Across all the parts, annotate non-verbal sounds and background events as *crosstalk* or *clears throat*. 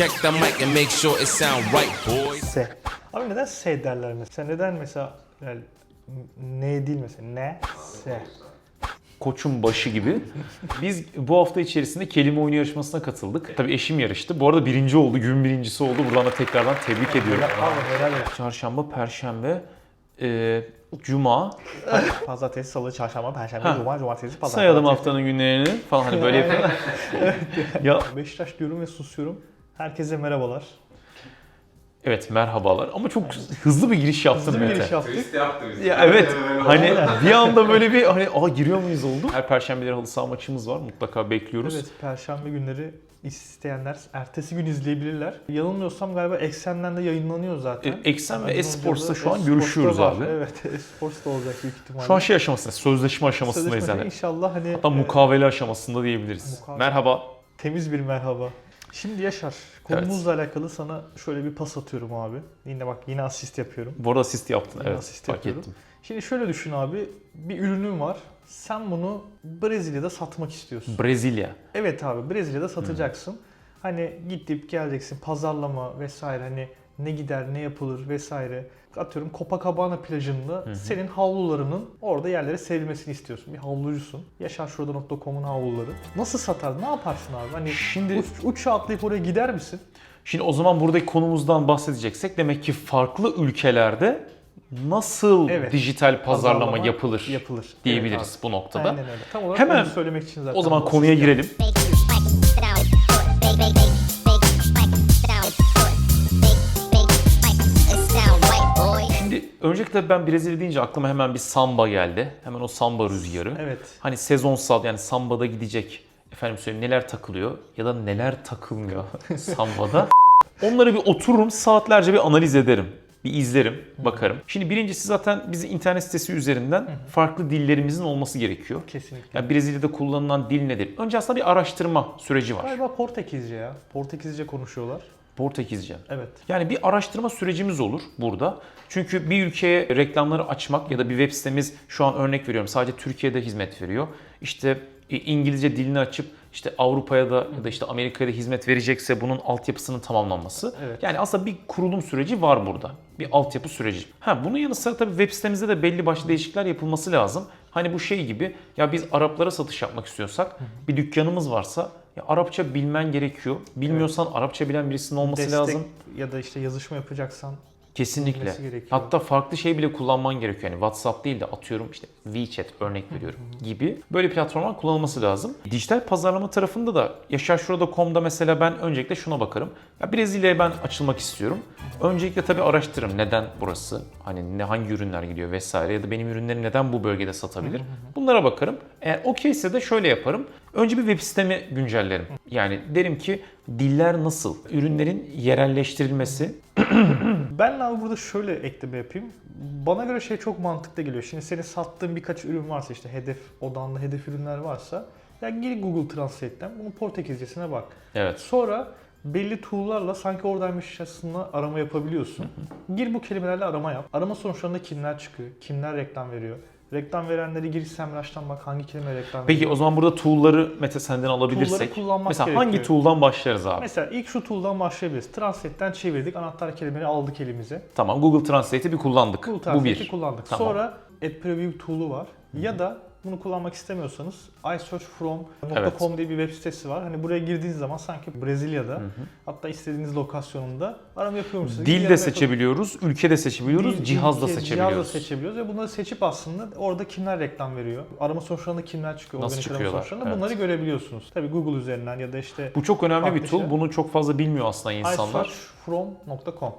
Check the mic and make sure it sound right, boys. S. Abi neden S derler mesela? Neden mesela yani N değil mesela? Ne? S. Koçun başı gibi. Biz bu hafta içerisinde kelime oyunu yarışmasına katıldık. Tabii eşim yarıştı. Bu arada birinci oldu, gün birincisi oldu. Buradan da tekrardan tebrik ediyorum. Abi helal olsun. Çarşamba, Perşembe, e, Cuma. Pazartesi, salı, çarşamba, perşembe, Ha. cuma, cumartesi, pazar. Sayalım haftanın günlerini falan hani böyle yapalım. ya Beşiktaş diyorum ve susuyorum. Herkese merhabalar. evet merhabalar ama çok hızlı bir giriş yaptın Hızlı bir Mete. giriş yaptık. Twist yaptı bizi. Ya evet hani bir anda böyle bir *laughs* hani aa giriyor muyuz oldu. Her perşembeleri halı saha maçımız var mutlaka bekliyoruz. Evet, perşembe günleri isteyenler ertesi gün izleyebilirler. Yanılmıyorsam galiba Eksen'den de yayınlanıyor zaten. E, Eksen ve Aydın Esports'ta şu an Esports'ta görüşüyoruz var. abi. Evet, *laughs* Esports'ta olacak büyük ihtimalle. Şu an şey aşamasında, sözleşme aşamasındayız Sözleşmede yani. İnşallah hani Hatta e, mukavele aşamasında diyebiliriz. Mukavele. Merhaba. temiz bir merhaba. Şimdi Yaşar, konumuzla alakalı sana şöyle bir pas atıyorum abi. Yine bak yine asist yapıyorum. Bu arada asist yaptın. Yine Evet asist fark yapıyorum. ettim. Şimdi şöyle düşün abi, bir ürünün var. Sen bunu Brezilya'da satmak istiyorsun. Brezilya. Evet abi Brezilya'da satacaksın. Hani gidip geleceksin pazarlama vesaire hani ne gider ne yapılır vesaire. Atıyorum Copacabana plajında senin havlularının orada yerlere serilmesini istiyorsun. Bir havlucusun. Yaşarşurada.com'un havluları. Nasıl satar? Ne yaparsın abi? Hani Şimdi uç, uçağa atlayıp oraya gider misin? şimdi o zaman buradaki konumuzdan bahsedeceksek demek ki farklı ülkelerde nasıl Evet. dijital pazarlama, Pazarlama yapılır, Yapılır. diyebiliriz Evet bu noktada. Aynen öyle. Tam olarak Hemen onu söylemek için zaten. O zaman konuya girelim. Bake, öncelikle ben Brezilya deyince aklıma hemen bir samba geldi. Hemen o samba rüzgarı. Evet. Hani sezonsal yani sambada gidecek efendim söyleyeyim neler takılıyor ya da neler takılmıyor *laughs* sambada. Onları bir otururum saatlerce bir analiz ederim. Bir izlerim, bakarım. Şimdi birincisi zaten bizi internet sitesi üzerinden farklı dillerimizin olması gerekiyor. Kesinlikle. Yani Brezilya'da kullanılan dil nedir? Önce aslında bir araştırma süreci var. Galiba Portekizce ya. Portekizce konuşuyorlar. Portekizce. Evet. Yani bir araştırma sürecimiz olur burada. Çünkü bir ülkeye reklamları açmak ya da bir web sitemiz şu an örnek veriyorum sadece Türkiye'de hizmet veriyor. İşte İngilizce dilini açıp işte Avrupa'ya da ya da işte Amerika'ya da hizmet verecekse bunun altyapısının tamamlanması. Evet. Yani aslında bir kurulum süreci var burada. Bir altyapı süreci. Ha bunun yanı sıra tabii web sitemizde de belli başlı değişiklikler yapılması lazım. Hani bu şey gibi ya biz Araplara satış yapmak istiyorsak bir dükkanımız varsa ya Arapça bilmen gerekiyor. Bilmiyorsan Arapça bilen birisinin olması Destek lazım. ya da işte yazışma yapacaksan Kesinlikle. Hatta farklı şey bile kullanman gerekiyor. Yani WhatsApp değil de atıyorum işte WeChat örnek veriyorum gibi. Böyle platformlar kullanılması lazım. Dijital pazarlama tarafında da yaşarşurada.com'da mesela ben öncelikle şuna bakarım. Ya Brezilya'ya ben açılmak istiyorum. Öncelikle tabii araştırırım neden burası, hani ne hangi ürünler gidiyor vesaire ya da benim ürünlerim neden bu bölgede satabilir. Bunlara bakarım. Eğer okeyse de şöyle yaparım. Önce bir web sitemi güncellerim. Yani derim ki diller nasıl? Ürünlerin yerelleştirilmesi, *clears throat* Ben abi burada şöyle ekleme yapayım. Bana göre şey çok mantıklı geliyor. Şimdi senin sattığın birkaç ürün varsa işte hedef odanlı hedef ürünler varsa ya gir Google Translate'ten bunun Portekizcesine bak. Evet. Sonra belli tool'larla sanki oradaymışçasına arama yapabiliyorsun. Gir bu kelimelerle arama yap. Arama sonuçlarında kimler çıkıyor? Kimler reklam veriyor? Reklam verenleri gir SEMrush'tan bak hangi kelime reklam Peki veriyor. o zaman burada tool'ları Mete senden alabilirsek. Tool'ları kullanmak mesela gerekiyor. hangi tool'dan başlarız abi? Mesela ilk şu tool'dan başlayabiliriz. Translate'ten çevirdik. Anahtar kelimeleri aldık elimize. Tamam Google Translate'i bir kullandık. Google Bu Translate'i bir. kullandık. Tamam. Sonra App Preview tool'u var. Ya da bunu kullanmak istemiyorsanız iSearchFrom.com diye bir web sitesi var. Hani buraya girdiğiniz zaman sanki Brezilya'da hatta istediğiniz lokasyonunda arama yapıyormuşsunuz. Dil de seçebiliyoruz, ülke de seçebiliyoruz, Dil, cihaz da seçebiliyoruz. Cihaz da seçebiliyoruz ve bunları seçip aslında orada kimler reklam veriyor, arama sonuçlarında kimler çıkıyor, Nasıl organik arama sonuçlarında evet. bunları görebiliyorsunuz. Tabii Google üzerinden ya da işte Bu çok önemli bir tool. şey. Bunu çok fazla bilmiyor aslında insanlar. iSearchFrom.com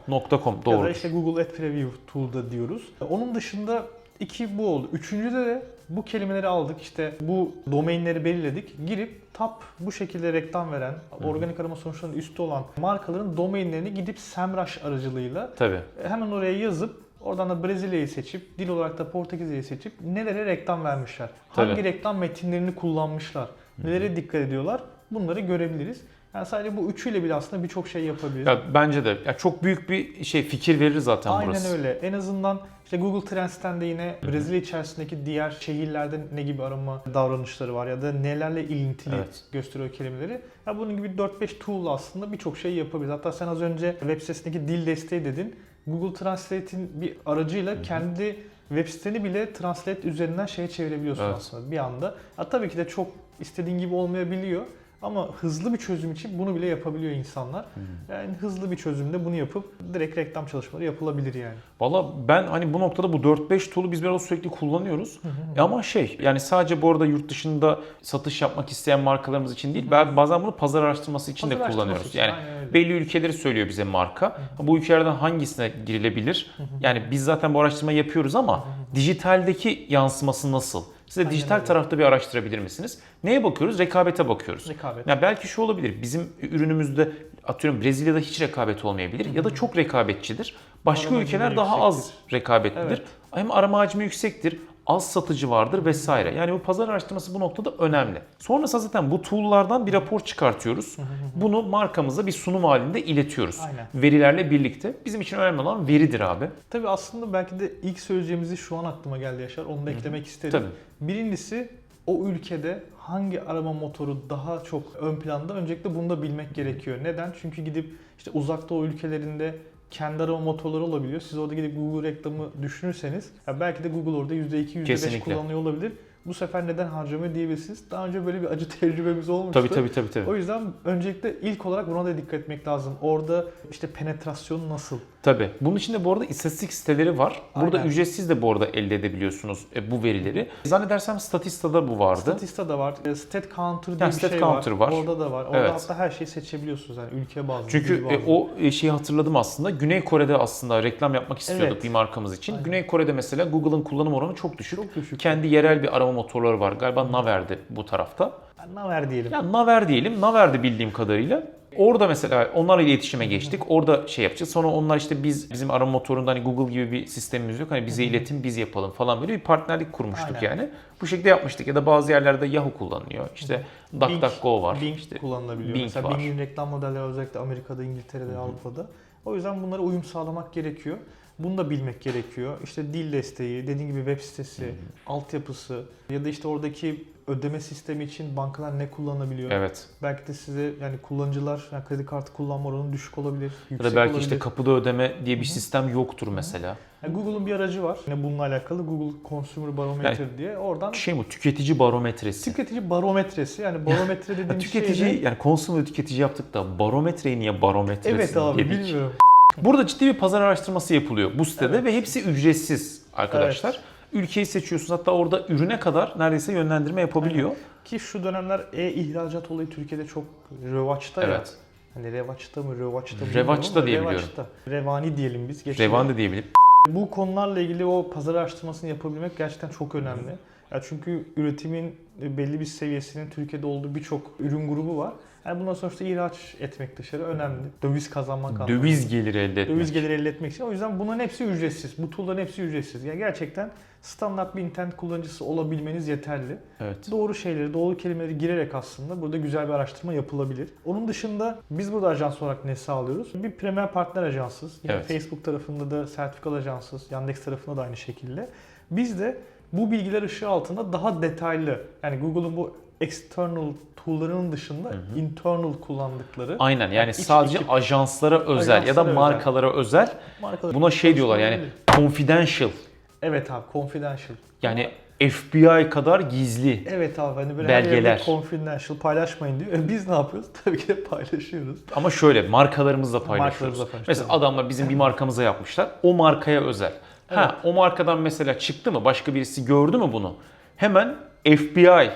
.com Ya da işte Google Ad Preview Tool'da diyoruz. Onun dışında iki bu oldu. Üçüncüde de bu kelimeleri aldık işte bu domainleri belirledik. Girip tap bu şekilde reklam veren, organik arama sonuçlarının üstü olan markaların domainlerini gidip SEMrush aracılığıyla Tabii. hemen oraya yazıp oradan da Brezilya'yı seçip, dil olarak da Portekizce'yi seçip nelere reklam vermişler. Hangi Tabii. reklam metinlerini kullanmışlar. Nelere dikkat ediyorlar. Bunları görebiliriz. Yani sadece bu üçüyle bile aslında birçok şey yapabiliriz. Ya bence de ya çok büyük bir şey fikir verir zaten Aynen burası. öyle. En azından işte Google Trends'ten de yine Brezilya içerisindeki diğer şehirlerde ne gibi arama davranışları var ya da nelerle ilintili Evet. gösteriyor kelimeleri. Ya bunun gibi 4-5 tool aslında birçok şey yapabiliriz. Hatta sen az önce web sitesindeki dil desteği dedin. Google Translate'in bir aracıyla kendi web siteni bile Translate üzerinden şeye çevirebiliyorsun Evet. aslında bir anda. Ha, tabii ki de çok istediğin gibi olmayabiliyor. Ama hızlı bir çözüm için bunu bile yapabiliyor insanlar. Yani hızlı bir çözümde bunu yapıp direkt reklam çalışmaları yapılabilir yani. Valla ben hani bu noktada bu 4-5 tool'u biz biraz sürekli kullanıyoruz. E Ama şey yani sadece bu arada yurt dışında satış yapmak isteyen markalarımız için değil ben bazen bunu pazar araştırması için Pazar de araştırması kullanıyoruz. için, Yani aynen öyle. belli ülkeleri söylüyor bize marka. Bu ülkelerden hangisine girilebilir? Yani biz zaten bu araştırmayı yapıyoruz ama dijitaldeki yansıması nasıl? Size Aynen dijital öyle. tarafta bir araştırabilir misiniz? Neye bakıyoruz? Rekabete bakıyoruz. Rekabet. Ya belki şu olabilir. Bizim ürünümüzde atıyorum Brezilya'da hiç rekabet olmayabilir ya da çok rekabetçidir. Başka Arama ülkeler daha az yüksektir. rekabetlidir. Evet. Hem arama hacmi yüksektir, az satıcı vardır vesaire. Yani bu pazar araştırması bu noktada önemli. Sonrasında zaten bu tool'lardan bir rapor çıkartıyoruz. Bunu markamıza bir sunum halinde iletiyoruz. Aynen. Verilerle birlikte. Bizim için önemli olan veridir abi. Tabii aslında belki de ilk söyleyeceğimizi şu an aklıma geldi Yaşar. Onu da eklemek isterim. Tabii. Birincisi o ülkede hangi arama motoru daha çok ön planda öncelikle bunu da bilmek gerekiyor. Neden? Çünkü gidip işte uzak doğu ülkelerinde kendi arama motorları olabiliyor. Siz orada gidip Google reklamı düşünürseniz ya belki de Google orada %2, %5 Kesinlikle. kullanıyor olabilir. Bu sefer neden harcamıyor diyebilirsiniz. Daha önce böyle bir acı *laughs* tecrübemiz olmuştu. Tabii tabii tabii. tabii. O yüzden öncelikle ilk olarak buna da dikkat etmek lazım. Orada işte penetrasyon nasıl? Tabii. Bunun için de bu arada istatistik siteleri var. Burada Aynen. ücretsiz de bu arada elde edebiliyorsunuz e, bu verileri. Zannedersem Statista'da bu vardı. Statista da var. E, Stat Counter diye Yani bir Stat şey Counter var. Orada da var. Orada Evet. hatta her şeyi seçebiliyorsunuz yani ülke bazlı. Çünkü e, bazlı. o e, şeyi hatırladım aslında. Güney Kore'de aslında reklam yapmak istiyorduk Evet. bir markamız için. Aynen. Güney Kore'de mesela Google'ın kullanım oranı çok düşük. çok düşük. Kendi yerel bir arama motorları var. Galiba Naver'de bu tarafta. Naver diyelim. Ya Naver diyelim. Naver'de bildiğim kadarıyla. Orada mesela onlarla iletişime geçtik. Orada şey yapacağız. Sonra onlar işte biz bizim arama motorunda hani Google gibi bir sistemimiz yok. Hani bize iletin biz yapalım falan böyle bir partnerlik kurmuştuk Aynen. yani. Bu şekilde yapmıştık. Ya da bazı yerlerde Yahoo kullanılıyor. İşte DuckDuckGo var. Bing İşte kullanılabiliyor. Bing Mesela var. Bing'in reklam modelleri özellikle Amerika'da, İngiltere'de, Avrupa'da. O yüzden bunlara uyum sağlamak gerekiyor. Bunu da bilmek gerekiyor. İşte dil desteği, dediğim gibi web sitesi, altyapısı ya da işte oradaki ödeme sistemi için bankalar ne kullanabiliyor? Evet. Belki de size yani kullanıcılar yani kredi kartı kullanma oranı düşük olabilir, Ya yüksek da belki olabilir. işte kapıda ödeme diye bir sistem yoktur mesela. Yani Google'un bir aracı var. Yine bununla alakalı Google Consumer Barometer diye. Oradan Şey bu tüketici barometresi. tüketici barometresi yani barometre Ya dediğim tüketici şey de- yani consumer tüketici yaptık da barometreyi niye barometresi Evet abi dedik? bilmiyorum. Burada ciddi bir pazar araştırması yapılıyor bu sitede ve hepsi ücretsiz arkadaşlar. Ülkeyi seçiyorsunuz hatta orada ürüne kadar neredeyse yönlendirme yapabiliyor. Ki şu dönemler e-ihracat olayı Türkiye'de çok revaçta ya. Evet. Hani revaçta mı revaçta mı Revaçta bilmiyorum ama diye biliyorum. revaçta. Revani diyelim biz. geçelim. Revan da diyebilirim. Bu konularla ilgili o pazar araştırmasını yapabilmek gerçekten çok önemli. Ya çünkü üretimin belli bir seviyesinin Türkiye'de olduğu birçok ürün grubu var. Yani bundan sonuçta ihraç etmek dışarı önemli. Döviz kazanmak anlamında. Döviz geliri elde etmek. Döviz geliri elde etmek için. O yüzden bunların hepsi ücretsiz. Bu tool'ların hepsi ücretsiz. Yani gerçekten standart bir internet kullanıcısı olabilmeniz yeterli. Evet. Doğru şeyleri, doğru kelimeleri girerek aslında burada güzel bir araştırma yapılabilir. Onun dışında biz burada ajans olarak ne sağlıyoruz? Bir premier partner ajansız. Yine Evet. Facebook tarafında da sertifikalı ajansız. Yandex tarafında da aynı şekilde. Biz de bu bilgiler ışığı altında daha detaylı yani Google'un bu external tool'larının dışında internal kullandıkları Aynen yani iç sadece ekip- ajanslara özel ya da Ajanslara özel. markalara özel. markalar Buna şey diyorlar yani confidential. Evet abi confidential. Yani FBI kadar gizli. Evet abi hani böyle her Belgeler. yerde confidential paylaşmayın diyor. E biz ne yapıyoruz? *laughs* Tabii ki de paylaşıyoruz. Ama şöyle markalarımızla paylaşıyoruz. Markalarımızla Mesela adamlar bizim bir markamıza yapmışlar. O markaya özel. Ha o markadan mesela çıktı mı? Başka birisi gördü mü bunu? Hemen FBI.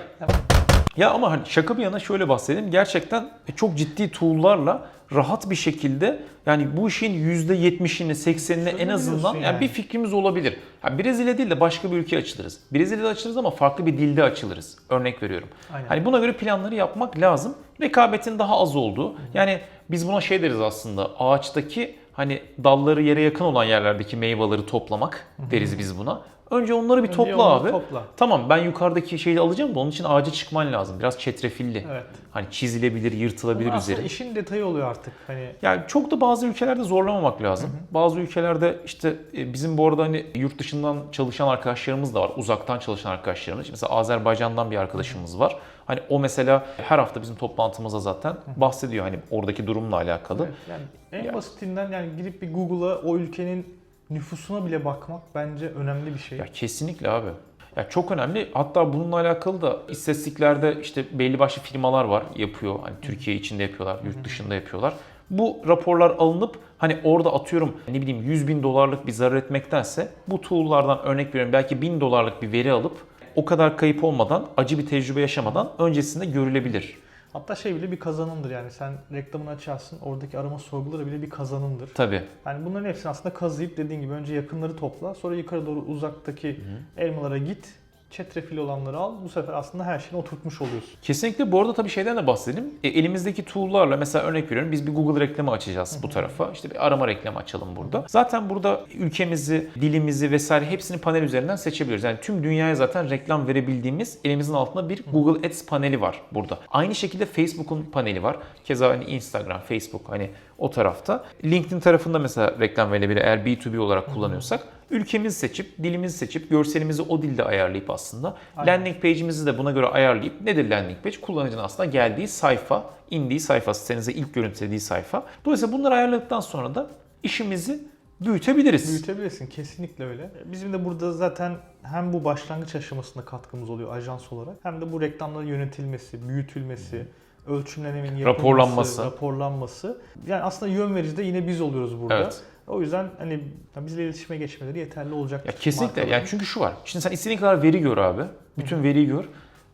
Ya ama hani şaka bir yana şöyle bahsedeyim. Gerçekten çok ciddi tool'larla rahat bir şekilde yani bu işin %70'ini 80'ini en azından yani. yani. bir fikrimiz olabilir. Ha, Brezilya değil de başka bir ülke açılırız. Brezilya'da açılırız ama farklı bir dilde açılırız. Örnek veriyorum. Aynen. Hani buna göre planları yapmak lazım. Rekabetin daha az olduğu. Yani biz buna şey deriz aslında. Ağaçtaki hani dalları yere yakın olan yerlerdeki meyveleri toplamak deriz biz buna. Önce onları bir Önce topla abi. topla. Tamam ben yukarıdaki şeyi alacağım da onun için ağaca çıkman lazım. Biraz çetrefilli. Evet. Hani çizilebilir, yırtılabilir Bunlar aslında üzeri. işin detayı oluyor artık. Hani Yani çok da bazı ülkelerde zorlamamak lazım. Bazı ülkelerde işte e, bizim bu arada hani yurt dışından çalışan arkadaşlarımız da var. Uzaktan çalışan arkadaşlarımız. Mesela Azerbaycan'dan bir arkadaşımız var. Hani o mesela her hafta bizim toplantımızda zaten bahsediyor hani oradaki durumla alakalı. Evet, yani en Ya- basitinden yani girip bir Google'a o ülkenin nüfusuna bile bakmak bence önemli bir şey. Ya kesinlikle abi. Ya çok önemli. Hatta bununla alakalı da istatistiklerde işte belli başlı firmalar var yapıyor. Hani Türkiye içinde yapıyorlar, yurt dışında yapıyorlar. Bu raporlar alınıp hani orada atıyorum ne bileyim 100 bin dolarlık bir zarar etmektense bu tool'lardan örnek veriyorum belki 1000 dolarlık bir veri alıp o kadar kayıp olmadan, acı bir tecrübe yaşamadan öncesinde görülebilir. Hatta şey bile bir kazanımdır yani sen reklamını açarsın oradaki arama sorguları bile bir kazanımdır. Tabii. Yani bunların hepsini aslında kazıyıp dediğin gibi önce yakınları topla sonra yukarı doğru uzaktaki elmalara git çetrefil olanları al bu sefer aslında her şeyini oturtmuş oluyorsun. Kesinlikle bu arada tabii şeyden de bahsedelim. E, elimizdeki tool'larla mesela örnek veriyorum biz bir Google reklamı açacağız bu tarafa. İşte bir arama reklamı açalım burada. Zaten burada ülkemizi, dilimizi vesaire hepsini panel üzerinden seçebiliyoruz. Yani tüm dünyaya zaten reklam verebildiğimiz elimizin altında bir Google Ads paneli var burada. Aynı şekilde Facebook'un paneli var. Keza hani Instagram, Facebook hani o tarafta. LinkedIn tarafında mesela reklam verebilir eğer B2B olarak kullanıyorsak. Ülkemizi seçip, dilimizi seçip, görselimizi o dilde ayarlayıp aslında Aynen. landing page'imizi de buna göre ayarlayıp nedir landing page? Kullanıcının aslında geldiği sayfa, indiği sayfa, sitenize ilk görüntülediği sayfa. Dolayısıyla bunları ayarladıktan sonra da işimizi büyütebiliriz. Büyütebilirsin kesinlikle öyle. Bizim de burada zaten hem bu başlangıç aşamasında katkımız oluyor ajans olarak hem de bu reklamların yönetilmesi, büyütülmesi, ölçümlenemin yapılması, Raporlanması. raporlanması. Yani aslında yön verici de yine biz oluyoruz burada. Evet. O yüzden hani bizle iletişime geçmeleri yeterli olacak. Ya kesinlikle. Yani çünkü şu var. Şimdi sen istediğin kadar veri gör abi. Bütün veriyi gör.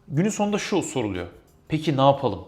Günün sonunda şu soruluyor. Peki ne yapalım?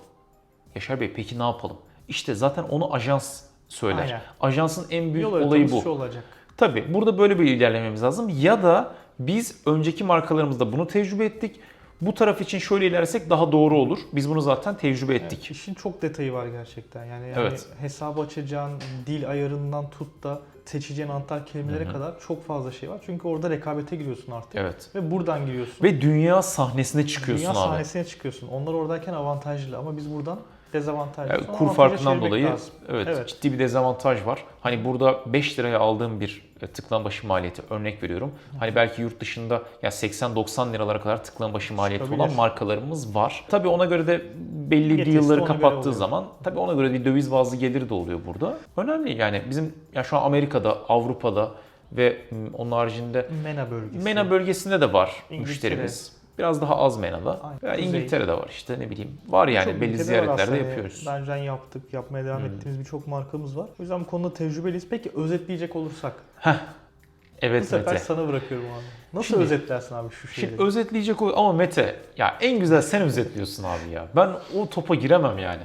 Yaşar Bey peki ne yapalım? İşte zaten onu ajans söyler. Aynen. Ajansın en büyük Yol olayı bu. olacak. Tabii burada böyle bir ilerlememiz lazım. Ya da biz önceki markalarımızda bunu tecrübe ettik. Bu taraf için şöyle ilerlesek daha doğru olur. Biz bunu zaten tecrübe ettik. İşin çok detayı var gerçekten. Yani, yani Evet. hesabı açacağın dil ayarından tut da seçeceğin anahtar kelimelere kadar çok fazla şey var. Çünkü orada rekabete giriyorsun artık. Evet. Ve buradan giriyorsun. Ve dünya sahnesine çıkıyorsun Dünya abi. sahnesine çıkıyorsun. Onlar oradayken avantajlı ama biz buradan dezavantajlı. Yani kur farkından dolayı evet, Evet. ciddi bir dezavantaj var. Hani burada 5 liraya aldığım bir e, tıklama başı maliyeti örnek veriyorum. Hani belki yurt dışında ya 80-90 liralara kadar tıklama başı maliyeti Çıkabilir. olan markalarımız var. Tabii ona göre de belli Getirisi deal'ları kapattığı zaman tabii ona göre bir döviz bazlı gelir de oluyor burada. Önemli yani bizim ya şu an Amerika'da, Avrupa'da ve onun haricinde MENA bölgesi. MENA bölgesinde de var İngiltere. müşterimiz. Biraz daha az MENA'da. Aynen. Ya Kuzey. İngiltere'de var işte ne bileyim. Var yani Çok belli ziyaretlerde yapıyoruz. Daha önceden yaptık, yapmaya devam Hmm. ettiğimiz birçok markamız var. O yüzden bu konuda tecrübeliyiz. Peki özetleyecek olursak, bu Evet sefer Mete. sana bırakıyorum abi. Nasıl Şimdi- özetlersin abi şu şeyleri? Şimdi özetleyecek o ama Mete ya en güzel sen özetliyorsun abi ya. Ben o topa giremem yani.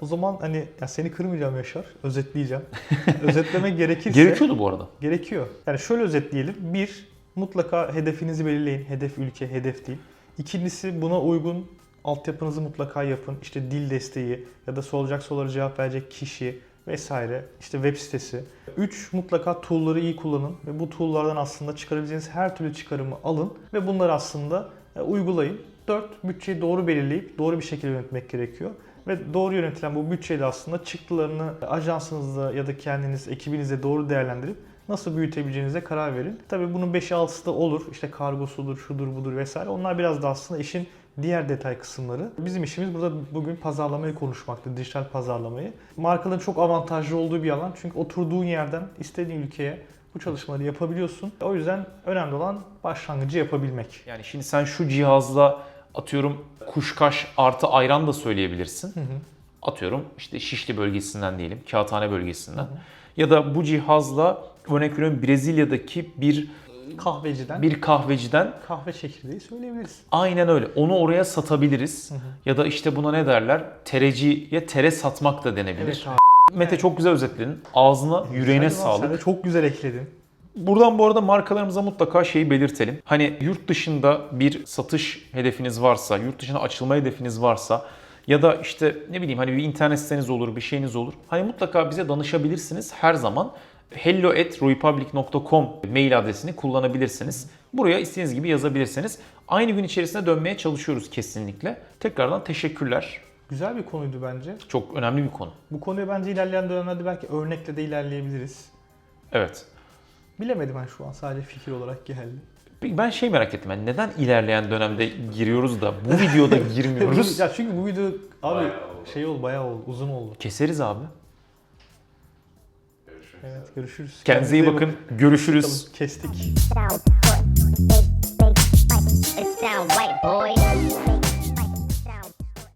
O zaman hani ya seni kırmayacağım Yaşar, özetleyeceğim. *laughs* Özetlemek gerekirse Gerekiyordu bu arada. gerekiyor. Yani şöyle özetleyelim. Bir, mutlaka hedefinizi belirleyin. Hedef ülke, hedef değil. İkincisi buna uygun altyapınızı mutlaka yapın. İşte dil desteği ya da sorulacak sorulara cevap verecek kişi vesaire. İşte web sitesi. Üç, mutlaka tool'ları iyi kullanın ve bu tool'lardan aslında çıkarabileceğiniz her türlü çıkarımı alın ve bunları aslında e, uygulayın. Dört, bütçeyi doğru belirleyip doğru bir şekilde yönetmek gerekiyor. Ve doğru yönetilen bu bütçeyle aslında çıktılarını ajansınızda ya da kendiniz ekibinizde doğru değerlendirip nasıl büyütebileceğinize karar verin. Tabii bunun 5'i 6'sı da olur. İşte kargosudur, şudur budur vesaire. Onlar biraz da aslında işin diğer detay kısımları. Bizim işimiz burada bugün pazarlamayı konuşmaktı, dijital pazarlamayı. Markaların çok avantajlı olduğu bir alan. Çünkü oturduğun yerden istediğin ülkeye bu çalışmaları yapabiliyorsun. O yüzden önemli olan başlangıcı yapabilmek. Yani şimdi sen şu cihazla atıyorum kuşkaş artı ayran da söyleyebilirsin. Atıyorum işte Şişli bölgesinden diyelim, Kağıthane bölgesinden. Ya da bu cihazla örnek veriyorum Brezilya'daki bir Kahveciden bir kahveciden kahve çekirdeği söyleyebiliriz. Aynen öyle. Onu oraya satabiliriz. Ya da işte buna ne derler? Tereciye tere satmak da denebilir. Evet abi. Mete çok güzel özetledin. Ağzına, yüreğine de- sağlık. Sen de çok güzel ekledin. Buradan bu arada markalarımıza mutlaka şeyi belirtelim. Hani yurt dışında bir satış hedefiniz varsa, yurt dışına açılma hedefiniz varsa ya da işte ne bileyim hani bir internet siteniz olur, bir şeyiniz olur. Hani mutlaka bize danışabilirsiniz her zaman. hello@ruipublic.com mail adresini kullanabilirsiniz. Buraya istediğiniz gibi yazabilirsiniz. Aynı gün içerisinde dönmeye çalışıyoruz kesinlikle. Tekrardan teşekkürler. Güzel bir konuydu bence. Çok önemli bir konu. Bu konuyu bence ilerleyen dönemlerde belki örnekle de ilerleyebiliriz. Evet. Bilemedim ben şu an sadece fikir olarak geldi. Peki ben şey merak ettim. Yani neden ilerleyen dönemde giriyoruz da bu videoda *laughs* girmiyoruz? ya çünkü bu video abi şey oldu bayağı oldu uzun oldu. Keseriz abi. Evet görüşürüz. Kendinize iyi bakın. Görüşürüz. Kestik. Sound